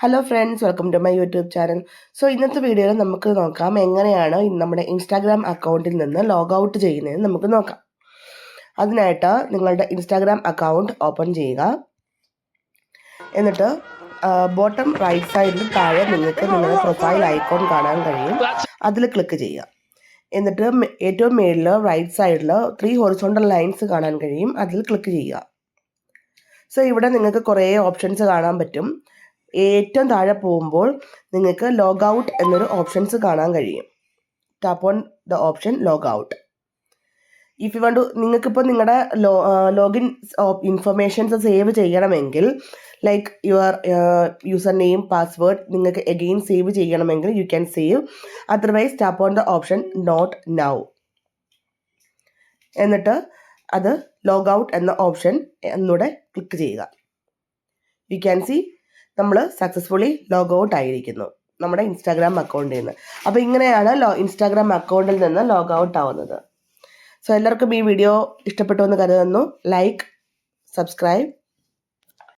Hello friends welcome to my YouTube channel so ഇന്നത്തെ വീഡിയോയിൽ നമുക്ക് നോക്കാം എങ്ങനെയാണ് നമ്മുടെ ഇൻസ്റ്റാഗ്രാം അക്കൗണ്ടിൽ നിന്ന് ലോഗ് ഔട്ട് ചെയ്യുന്നതെന്ന് നമുക്ക് നോക്കാം. അതിനായിട്ട് നിങ്ങളുടെ ഇൻസ്റ്റാഗ്രാം അക്കൗണ്ട് ഓപ്പൺ ചെയ്യുക. എന്നിട്ട് ബോട്ടം റൈറ്റ് സൈഡിൽ താഴെ നിങ്ങൾക്ക് നിങ്ങളുടെ പ്രൊഫൈൽ ഐക്കോൺ കാണാൻ കഴിയും. അതിൽ ക്ലിക്ക് ചെയ്യുക. എന്നിട്ട് ഏറ്റവും മേളിൽ റൈറ്റ് സൈഡിൽ ത്രീ ഹൊറിസോണ്ടൽ ലൈൻസ് കാണാൻ കഴിയും. അതിൽ ക്ലിക്ക് ചെയ്യുക. സോ ഇവിടെ നിങ്ങൾക്ക് കുറേ ഓപ്ഷൻസ് കാണാൻ പറ്റും. ഏറ്റവും താഴെ പോകുമ്പോൾ നിങ്ങൾക്ക് ലോഗ് ഔട്ട് എന്നൊരു ഓപ്ഷൻസ് കാണാൻ കഴിയും. Tap on the option log out if you want നിങ്ങൾക്കിപ്പോൾ നിങ്ങളുടെ ലോ ലോഗിൻ ഇൻഫർമേഷൻസ് സേവ് ചെയ്യണമെങ്കിൽ like your user name password നിങ്ങൾക്ക് എഗെയിൻ സേവ് ചെയ്യണമെങ്കിൽ you can save otherwise tap on the option not now എന്നിട്ട് അത് log out എന്ന option എന്നൂടെ click ചെയ്യുക. യു ക്യാൻ സി നമ്മൾ സക്സസ്ഫുള്ളി ലോഗ് ഔട്ട് ആയിരിക്കുന്നു നമ്മുടെ ഇൻസ്റ്റാഗ്രാം അക്കൗണ്ടിൽ നിന്ന് അപ്പോൾ ഇങ്ങനെയാണ് ലോ ഇൻസ്റ്റാഗ്രാം അക്കൗണ്ടിൽ നിന്ന് ലോഗ് ഔട്ട് ആവുന്നത്. സോ എല്ലാവർക്കും ഈ വീഡിയോ ഇഷ്ടപ്പെട്ടു എന്ന് കരുതുന്നു. Like subscribe